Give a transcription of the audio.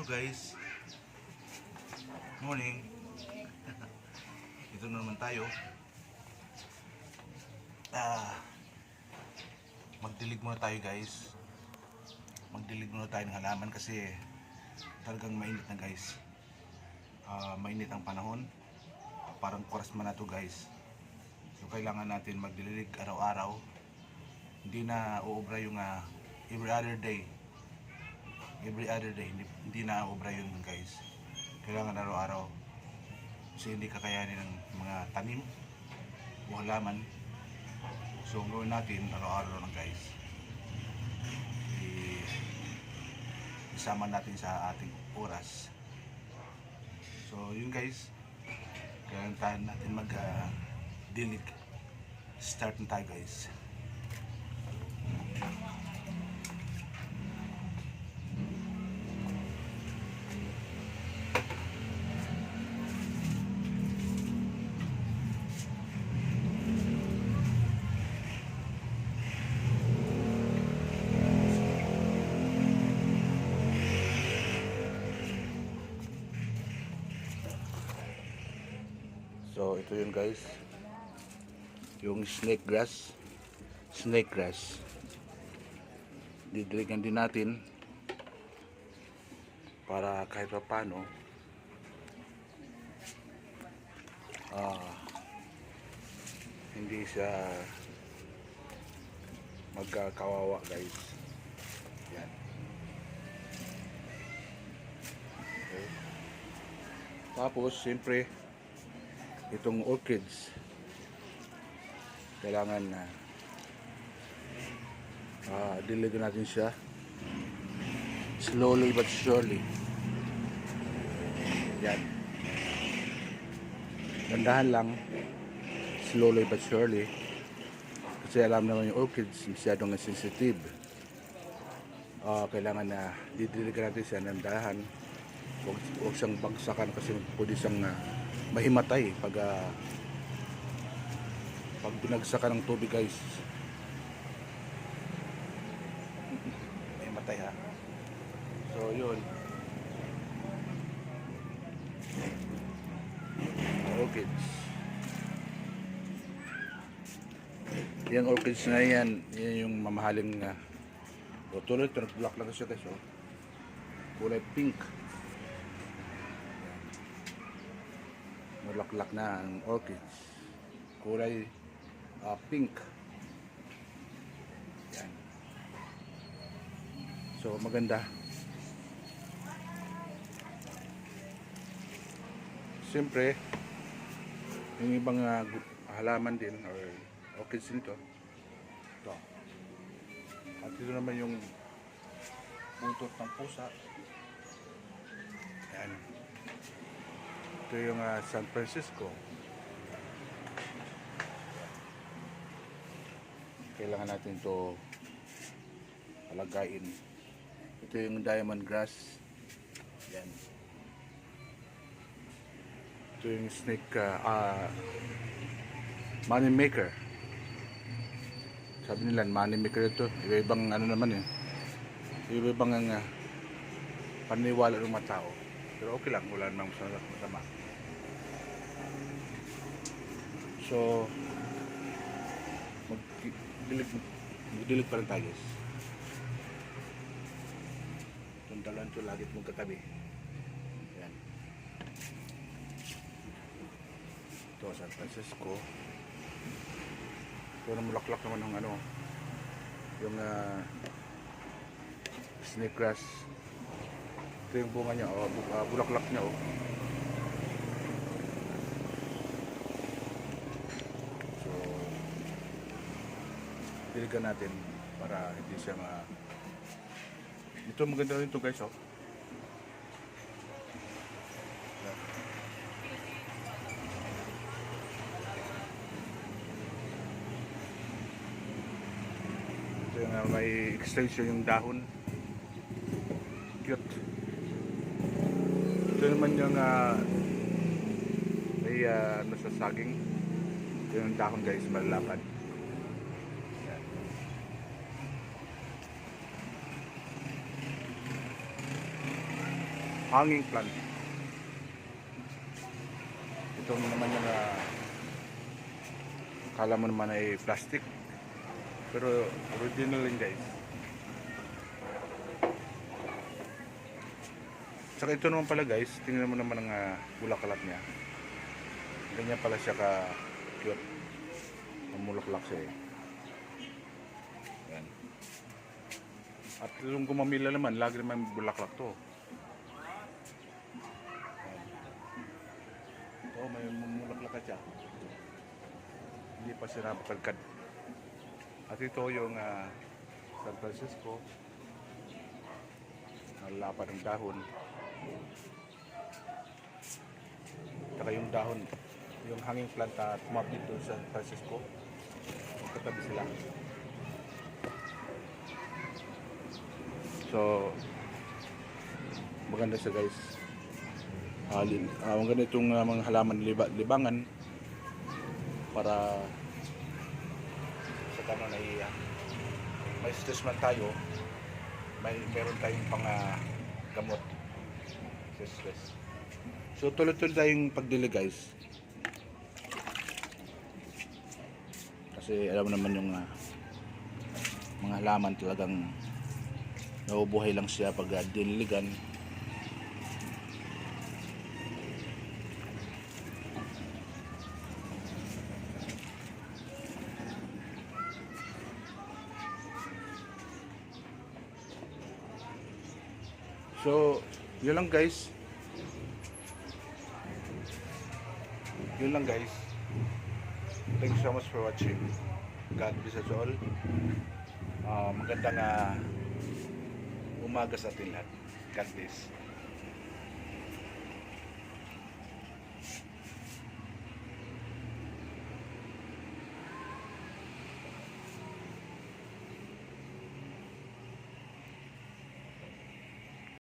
Hello guys. Morning. Ito na naman tayo. Ah. Magdilig muna tayo guys. Magdilig muna tayo ng halaman kasi talagang mainit na guys. Ah, mainit ang panahon. Parang quaresma na to guys. So kailangan natin magdilig araw-araw. Hindi na uubra yung ah, every other day every other day hindi, hindi na obra yun guys. Kailangan araw-araw. Kasi hindi kakayanin ng mga tanim. O halaman so ang gawin natin araw-araw lang guys. I- isama natin sa ating oras. So yun guys. Kailangan natin mag ah, dilig start na tayo guys Ito yun guys. Yung snake grass. Snake grass. Didiligan din natin para kahit pa paano ah hindi siya magkakawawa guys. Yan. Okay. Tapos siyempre itong orchids. Kailangan na ah diligan natin siya. Slowly but surely. Yan. Dandahan lang. Slowly but surely. Kasi alam naman yung orchids masyadong sensitive. Ah kailangan na didiligan natin siya dandahan. Huwag, huwag siyang bagsakan kasi pwede siyang ah, mahimatay pag ah, pag binagsakan ng tubig guys. Mahimatay ha? So yun. Orchids. Yung orchids na yan. Yan yung mamahaling uh, tuloy ito nag-block lang siya guys oh. kulay pink Mulaklak na ang orchids. Kulay ah, pink. Yan. So maganda. Siyempre, yung ibang gu- halaman din or orchids nito. Ito. At ito naman yung butot ng pusa. Yan. Ito yung ah, San Francisco. Kailangan natin to alagain. Ito yung diamond grass. Yan. Ito yung snake ah, ah, money maker. Sabi nila money maker ito. Iba-ibang ano naman eh. Iba-ibang ang ah, paniniwala ng mga tao. Pero okay lang, wala namang masama. masama. So, magdilig, magdilig pa rin tayo guys. Itong dalan ito lagi mong katabi. Yan. Ito, San Francisco. Ito na mulaklak naman ng ano, yung ah, snake grass. Ito yung bunga niya, oh, ah, bulaklak niya, oh. Diligan natin para hindi siya ma... Ito maganda rin ito guys, oh. Ito yung ah, may extension yung dahon. Cute. Ito naman yung ah, may ah, ano sa saging. Ito yung dahon guys, malalapad. Hanging plant. Ito naman yung uh, kala mo naman ay plastic. Pero original yun guys. Saka ito naman pala guys, tingnan mo naman ang uh, bulaklak niya. Ganyan pala siya ka cute. Mamulaklak siya eh. Yan. At yung gumamila naman, lagi naman bulaklak to. Ito, may mamulaklak ka siya. Hindi pa siya napapagkad. At ito yung ah, San Francisco. Nalapa ng dahon. Saka yung dahon, yung hanging plant na tumapit doon sa San Francisco. Katabi sila. So, maganda siya guys. Uh, uh, maganda itong uh, mga halaman liba, libangan para sa kanon ay uh, may stress man tayo may meron tayong pang uh, gamot stress. So tuloy-tuloy tayong pagdili guys kasi alam naman yung uh, mga halaman talagang nabubuhay lang siya pag uh, diniligan So, yun lang guys. Yun lang guys. Thank you so much for watching. God bless us all. Uh, magandang uh, umaga sa atin lahat. God bless.